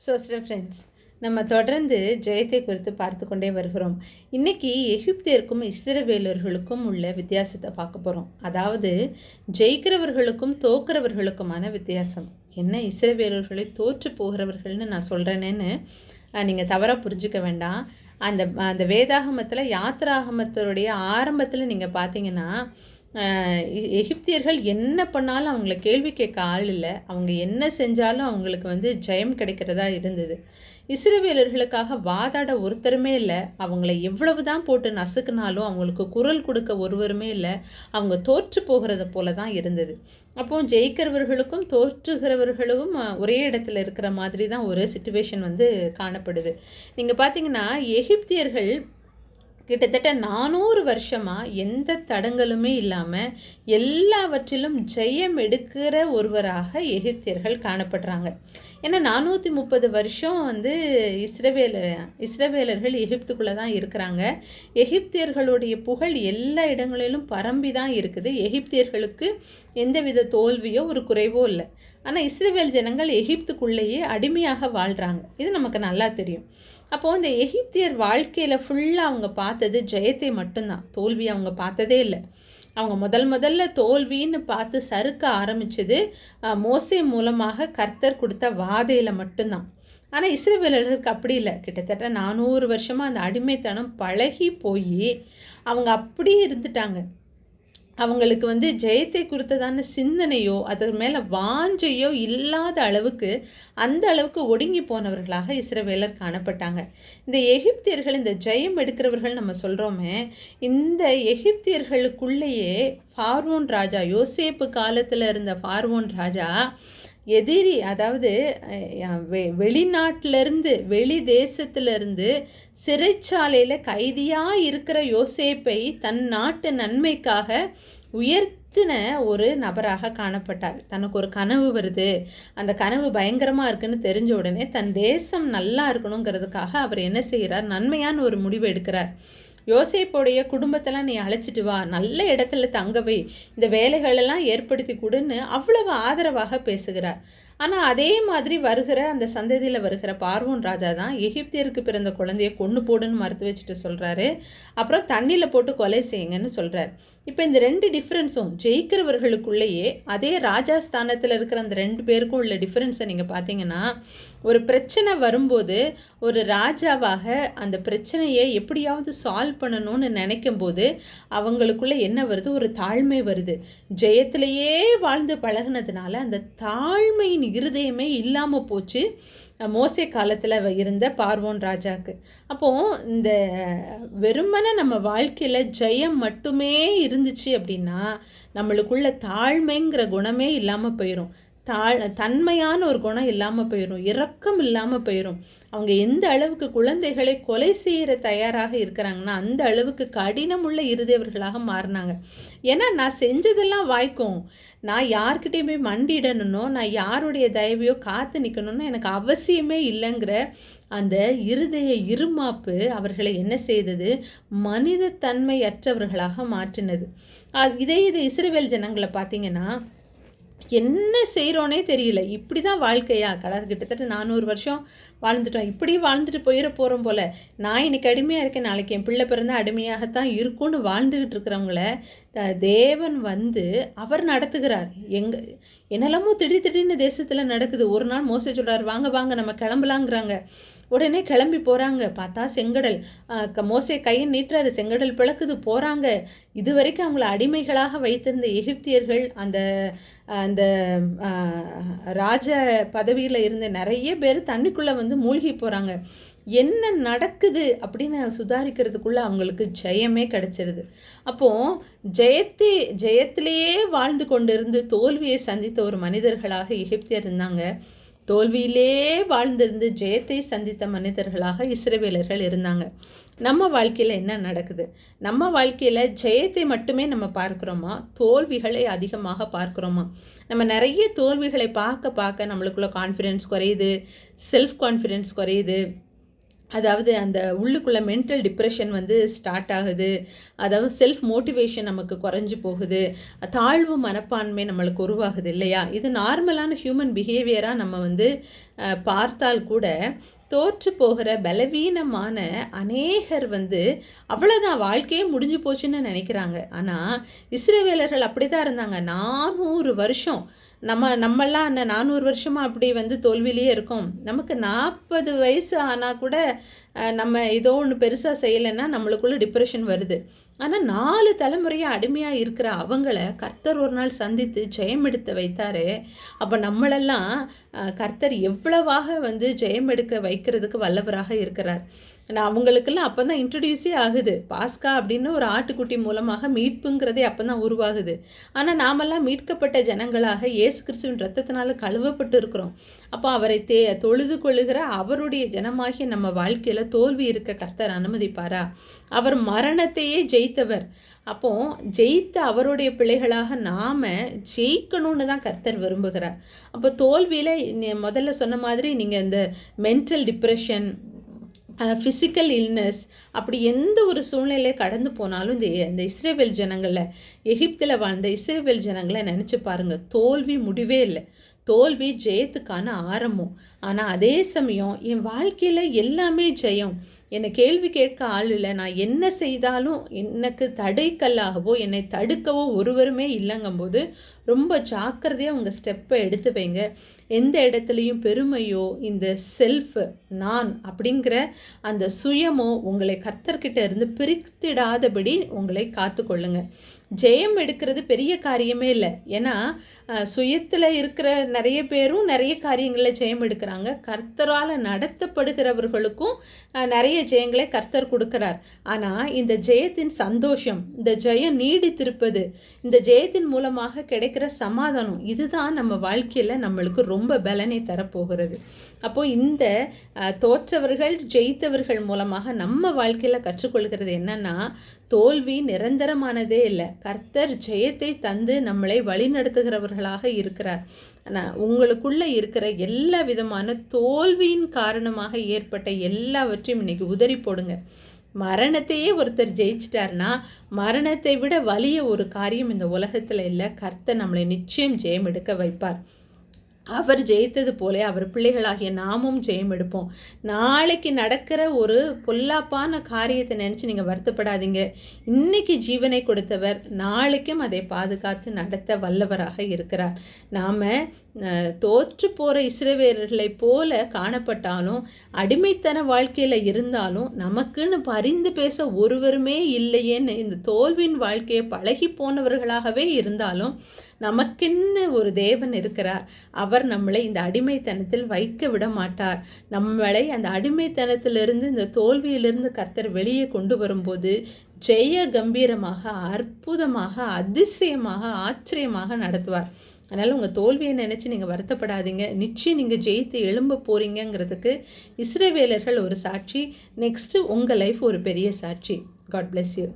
So friends நம்ம தொடர்ந்து ஜெயத்தை குறித்து பார்த்து கொண்டே வருகிறோம். இன்றைக்கி எகிப்தியருக்கும் இஸ்ரவேலர்களுக்கும் உள்ள வித்தியாசத்தை பார்க்க போகிறோம் அதாவது ஜெயிக்கிறவர்களுக்கும் தோக்கிறவர்களுக்குமான வித்தியாசம். என்ன இஸ்ரவேலர்களை தோற்று போகிறவர்கள்னு நான் சொல்கிறேனேன்னு நீங்கள் தவறாக புரிஞ்சுக்க வேண்டாம். அந்த அந்த வேதாகமத்தில் யாத்திராகமத்தருடைய ஆரம்பத்தில் நீங்கள் பார்த்தீங்கன்னா எகிப்தியர்கள் என்ன பண்ணாலும் அவங்கள கேள்வி கேட்க ஆள் இல்லை. அவங்க என்ன செஞ்சாலும் அவங்களுக்கு வந்து ஜெயம் கிடைக்கிறதா இருந்தது. இஸ்ரவேலர்களுக்காக வாதாட ஒருத்தருமே இல்லை. அவங்கள எவ்வளவு தான் போட்டு நசுக்குனாலும் அவங்களுக்கு குரல் கொடுக்க ஒருவருமே இல்லை. அவங்க தோற்று போகிறத போல தான் இருந்தது. அப்போ ஜெயிக்கிறவர்களுக்கும் தோற்றுகிறவர்களும் ஒரே இடத்துல இருக்கிற மாதிரி தான் ஒரு சுச்சுவேஷன் வந்து காணப்படுது. நீங்கள் பார்த்தீங்கன்னா எகிப்தியர்கள் கிட்டத்தட்ட நானூறு வருஷமாக எந்த தடங்களுமே இல்லாமல் எல்லாவற்றிலும் ஜெயம் எடுக்கிற ஒருவராக எகிப்தியர்கள் காணப்படுறாங்க. ஏன்னா நானூற்றி முப்பது வருஷம் வந்து இஸ்ரவேல இஸ்ரவேலர்கள் எகிப்துக்குள்ளே தான் இருக்கிறாங்க. எகிப்தியர்களுடைய புகழ் எல்லா இடங்களிலும் பரம்பி தான் இருக்குது. எகிப்தியர்களுக்கு எந்தவித தோல்வியோ ஒரு குறைவோ இல்லை. ஆனால் இஸ்ரவேல் ஜனங்கள் எகிப்துக்குள்ளேயே அடிமையாக வாழ்கிறாங்க இது நமக்கு நல்லா தெரியும். அப்போது இந்த எகிப்தியர் வாழ்க்கையில் ஃபுல்லாக அவங்க பார்த்தது ஜெயத்தை மட்டும்தான். தோல்வி அவங்க பார்த்ததே இல்லை. அவங்க முதல் முதல்ல தோல்வின்னு பார்த்து சறுக்க ஆரம்பித்தது மோசை மூலமாக கர்த்தர் கொடுத்த வாதையில் மட்டும்தான். ஆனால் இஸ்ரேவேலர்களுக்கு அப்படி இல்லை. கிட்டத்தட்ட நானூறு வருஷமாக அந்த அடிமைத்தனம் பழகி போய் அவங்க அப்படியே இருந்துட்டாங்க. அவங்களுக்கு வந்து ஜெயத்தை குறித்ததான சிந்தனையோ அதன் மேலே வாஞ்சையோ இல்லாத அளவுக்கு அந்த அளவுக்கு ஒடுங்கி போனவர்களாக இஸ்ரவேலர் காணப்பட்டாங்க. இந்த எகிப்தியர்கள் இந்த ஜெயம் எடுக்கிறவர்கள் நம்ம சொல்கிறோமே இந்த எகிப்தியர்களுக்குள்ளேயே ஃபார்வோன் ராஜா யோசேப்பு காலத்தில் இருந்த ஃபார்வோன் ராஜா எதிரி அதாவது வெ- வெளிநாட்டிலிருந்து வெளி தேசத்திலிருந்து சிறைச்சாலையில் கைதியாக இருக்கிற யோசேப்பை தன் நாட்டு நன்மைக்காக உயர்த்தின ஒரு நபராக காணப்பட்டார். தனக்கு ஒரு கனவு வருது. அந்த கனவு பயங்கரமாக இருக்குன்னு தெரிஞ்ச உடனே தன் தேசம் நல்லா இருக்கணுங்கிறதுக்காக அவர் என்ன செய்கிறார்? நன்மையான ஒரு முடிவு எடுக்கிறார். யோசேப்புடைய குடும்பத்தெல்லாம் நீ அழைச்சிட்டு வா. நல்ல இடத்துல தங்க வை. இந்த வேலைகளெல்லாம் ஏற்படுத்தி கொடுன்னு அவ்வளவு ஆதரவாக பேசுகிறார். ஆனால் அதே மாதிரி வருகிற அந்த சந்ததியில் வருகிற பார்வோன் ராஜா தான் எகிப்தியருக்கு பிறந்த குழந்தைய கொண்டு போடுன்னு மறுத்து வச்சுட்டு சொல்கிறாரு அப்புறம் தண்ணியில் போட்டு கொலை செய்யுங்கன்னு சொல்கிறார் இப்போ இந்த ரெண்டு டிஃப்ரென்ஸும் ஜெயிக்கிறவர்களுக்குள்ளேயே அதே ராஜா ஸ்தானத்தில் இருக்கிற அந்த ரெண்டு பேருக்கும் உள்ள டிஃப்ரென்ஸை நீங்கள் பார்த்தீங்கன்னா ஒரு பிரச்சனை வரும்போது ஒரு ராஜாவாக அந்த பிரச்சனையை எப்படியாவது சால்வ் பண்ணணும்னு நினைக்கும் போது அவங்களுக்குள்ளே என்ன வருது? ஒரு தாழ்மை வருது. ஜெயத்திலேயே வாழ்ந்து பழகுனதுனால அந்த தாழ்மையின் இருதயமே இல்லாமல் போச்சு. மோசை மோசே காலத்தில் இருந்த பார்வோன் ராஜாவுக்கு. அப்போது இந்த வெறுமனை நம்ம வாழ்க்கையில் ஜெயம் மட்டுமே இருந்துச்சு அப்படின்னா நம்மளுக்குள்ள தாழ்மைங்கிற குணமே இல்லாமல் போயிடும் தாழ் தன்மையான ஒரு குணம் இல்லாமல் போயிடும் இரக்கம் இல்லாமல் போயிடும் அவங்க எந்த அளவுக்கு குழந்தைகளை கொலை செய்கிற தயாராக இருக்கிறாங்கன்னா அந்த அளவுக்கு கடினமுள்ள இருதயவர்களாக மாறினாங்க. ஏன்னா நான் செஞ்சதெல்லாம் வாய்க்கும். நான் யார்கிட்டயுமே மண்டிடணும்னோ நான் யாருடைய தயவையோ காத்து நிற்கணும்னு எனக்கு அவசியமே இல்லைங்கிற அந்த இருதய இருமாப்பு அவர்களை என்ன செய்தது? மனித தன்மையற்றவர்களாக மாற்றினது. அது இதே இது இஸ்ரேவேல் ஜனங்களை பார்த்தீங்கன்னா என்ன செய்கிறோனே தெரியல. இப்படி தான் வாழ்க்கையா? கடை கிட்டத்தட்ட நானூறு வருஷம் வாழ்ந்துட்டோம். இப்படி வாழ்ந்துட்டு போயிட போகிறோம் போல். நான் இன்னைக்கு அடிமையாக இருக்கேன். நாளைக்கு என் பிள்ளை பிறந்தா அடிமையாகத்தான் இருக்கும்னு வாழ்ந்துக்கிட்டு இருக்கிறவங்கள தேவன் வந்து அவர் நடத்துகிறார். எங்கள் என்னெல்லாமோ திடீர் திடீர்னு தேசத்தில் நடக்குது. ஒரு நாள் மோச சொல்கிறார் வாங்க வாங்க நம்ம கிளம்பலாங்கிறாங்க உடனே கிளம்பி போகிறாங்க பார்த்தா செங்கடல். க- மோசே கையை நீட்டுறாரு. செங்கடல் பிளக்குது. போகிறாங்க இது வரைக்கும் அவங்கள அடிமைகளாக வைத்திருந்த எகிப்தியர்கள் அந்த அந்த ராஜ பதவியில் இருந்த நிறைய பேர் தண்ணிக்குள்ளே வந்து மூழ்கி போகிறாங்க என்ன நடக்குது அப்படின்னு சுதாரிக்கிறதுக்குள்ள அவங்களுக்கு ஜெயமே கிடச்சிருது. அப்போது ஜெயத்தை ஜெயத்திலேயே வாழ்ந்து கொண்டிருந்து தோல்வியை சந்தித்த ஒரு மனிதர்களாக எகிப்தியர் இருந்தாங்க. தோல்வியிலே வாழ்ந்திருந்து ஜெயத்தை சந்தித்த மனிதர்களாக இஸ்ரவேலர்கள் இருந்தாங்க. நம்ம வாழ்க்கையில் என்ன நடக்குது? நம்ம வாழ்க்கையில் ஜெயத்தை மட்டுமே நம்ம பார்க்குறோமா? தோல்விகளை அதிகமாக பார்க்குறோமா? நம்ம நிறைய தோல்விகளை பார்க்க பார்க்க நம்மளுக்குள்ள கான்ஃபிடென்ஸ் குறையுது செல்ஃப் கான்ஃபிடென்ஸ் குறையுது. அதாவது அந்த உள்ளுக்குள்ளே மென்டல் டிப்ரெஷன் வந்து ஸ்டார்ட் ஆகுது. அதாவது செல்ஃப் மோட்டிவேஷன் நமக்கு குறைஞ்சி போகுது. தாழ்வு மனப்பான்மை நம்மளுக்கு உருவாகுது இல்லையா? இது நார்மலான ஹியூமன் பிஹேவியராக நம்ம வந்து பார்த்தால் கூட தோற்று போகிற பலவீனமான அநேகர் வந்து அவ்வளோதான் வாழ்க்கையே முடிஞ்சு போச்சுன்னு நினைக்கிறாங்க. ஆனால் இஸ்ரேவேலர்கள் அப்படி தான் இருந்தாங்க. நானூறு வருஷம் நம்ம நம்மெல்லாம் அந்த நானூறு வருஷமாக அப்படி வந்து தோல்வியிலேயே இருக்கோம். நமக்கு நாற்பது வயசு ஆனால் கூட நம்ம ஏதோ ஒன்று பெருசாக செய்யலைன்னா நம்மளுக்குள்ளே டிப்ரெஷன் வருது. ஆனால் நாலு தலைமுறையாக அடிமையாக இருக்கிற அவங்கள கர்த்தர் ஒரு நாள் சந்தித்து ஜெயம் எடுத்து வைத்தார். அப்போ நம்மளெல்லாம் கர்த்தர் எவ்வளவாக வந்து ஜெயம் எடுக்க வைக்கிறதுக்கு வல்லவராக இருக்கிறார். நான் அவங்களுக்கெல்லாம் அப்போ தான் இன்ட்ரடியூஸே ஆகுது. பாஸ்கா அப்படின்னு ஒரு ஆட்டுக்குட்டி மூலமாக மீட்புங்கிறதே அப்போ தான் உருவாகுது. ஆனால் நாமெல்லாம் மீட்கப்பட்ட ஜனங்களாக இயேசு கிறிஸ்துவின் ரத்தத்தினால கழுவப்பட்டு இருக்கிறோம். அப்போ அவரை தே தொழுது கொள்ளுகிற அவருடைய ஜனமாகிய நம்ம வாழ்க்கையில் தோல்வி இருக்க கர்த்தர் அனுமதிப்பாரா? அவர் மரணத்தையே ஜெயித்தவர். அப்போ ஜெயித்த அவருடைய பிள்ளைகளாக நாம் ஜெயிக்கணும்னு தான் கர்த்தர் விரும்புகிறார். அப்போ தோல்வியில் முதல்ல சொன்ன மாதிரி நீங்கள் இந்த மென்டல் டிப்ரெஷன் ஃபிசிக்கல் இல்னஸ் அப்படி எந்த ஒரு சூழ்நிலையை கடந்து போனாலும் இந்த இந்த இஸ்ரேவேல் ஜனங்களை எகிப்தில் வாழ்ந்த இஸ்ரேவேல் ஜனங்களை நினச்சி பாருங்கள் தோல்வி முடிவே இல்லை. தோல்வி ஜெயத்துக்கான ஆரம்பம். ஆனால் அதே சமயம் என் வாழ்க்கையில் எல்லாமே ஜெயம். என்னை கேள்வி கேட்க ஆள் இல்லை. நான் என்ன செய்தாலும் எனக்கு தடைக்கல்லாகவோ என்னை தடுக்கவோ ஒருவருமே இல்லைங்கும்போது ரொம்ப ஜாக்கிரதையாக உங்கள் ஸ்டெப்பை எடுத்து வைங்க. எந்த இடத்துலையும் பெருமையோ இந்த செல்ஃப் நான் அப்படிங்கிற அந்த சுயமோ உங்களை கத்தர்கிட்ட இருந்து பிரித்திடாதபடி உங்களை காத்துக்கொள்ளுங்க. ஜெயம் எடுக்கிறது பெரிய காரியமே இல்லை. ஏன்னா சுயத்தில் இருக்கிற நிறைய பேரும் நிறைய காரியங்களில் ஜெயம் எடுக்கிறாங்க. கர்த்தரால் நடத்தப்படுகிறவர்களுக்கும் நிறைய ஜெயங்களை கர்த்தர் கொடுக்கிறார். ஆனால் இந்த ஜெயத்தின் சந்தோஷம் இந்த ஜெயம் நீடித்திருப்பது இந்த ஜெயத்தின் மூலமாக கிடைக்கிற சமாதானம் இதுதான் நம்ம வாழ்க்கையில் நம்மளுக்கு ரொம்ப பலனை தரப்போகிறது. அப்போது இந்த தோற்றவர்கள் ஜெயித்தவர்கள் மூலமாக நம்ம வாழ்க்கையில் கற்றுக்கொள்கிறது என்னன்னா தோல்வி நிரந்தரமானதே இல்லை. கர்த்தர் ஜெயத்தை தந்து நம்மளை வழிநடத்துகிறவர்களாக இருக்கிறார். உங்களுக்குள்ளே இருக்கிற எல்லா விதமான தோல்வியின் காரணமாக ஏற்பட்ட எல்லாவற்றையும் இன்னைக்கு உதறி போடுங்க. மரணத்தையே ஒருத்தர் ஜெயிச்சிட்டார்னா மரணத்தை விட வலிய ஒரு காரியம் இந்த உலகத்தில் இல்லை. கர்த்தர் நம்மளை நிச்சயம் ஜெயம் எடுக்க வைப்பார். அவர் ஜெயித்தது போலே அவர் பிள்ளைகளாகிய நாமும் ஜெயம் எடுப்போம். நாளைக்கு நடக்கிற ஒரு பொல்லாப்பான காரியத்தை நினச்சி நீங்கள் வருத்தப்படாதீங்க. இன்னைக்கு ஜீவனை கொடுத்தவர் நாளைக்கும் அதை பாதுகாத்து நடத்த வல்லவராக இருக்கிறார். நாம் தோற்று போகிற இஸ்ரவேலர்களைப் போல காணப்பட்டாலும் அடிமைத்தன வாழ்க்கையில் இருந்தாலும் நமக்குன்னு பரிந்து பேச ஒருவருமே இல்லையேன்னு இந்த தோல்வியின் வாழ்க்கையை பழகி போனவர்களாகவே இருந்தாலும் நமக்குன்னு ஒரு தேவன் இருக்கிறார். அவர் அவர் நம்மளை இந்த அடிமைத்தனத்தில் வைக்க விட மாட்டார். நம்மளை அந்த அடிமைத்தனத்திலிருந்து இந்த தோல்வியிலிருந்து கர்த்தர் வெளியே கொண்டு வரும்போது ஜெய கம்பீரமாக அற்புதமாக அதிசயமாக ஆச்சரியமாக நடத்துவார். அதனால் உங்கள் தோல்வியை நினச்சி நீங்கள் வருத்தப்படாதீங்க. நிச்சயம் நீங்கள் ஜெயித்து எழும்ப போகிறீங்கிறதுக்கு இஸ்ரேவேலர்கள் ஒரு சாட்சி நெக்ஸ்ட்டு உங்கள் லைஃப் ஒரு பெரிய சாட்சி. God bless you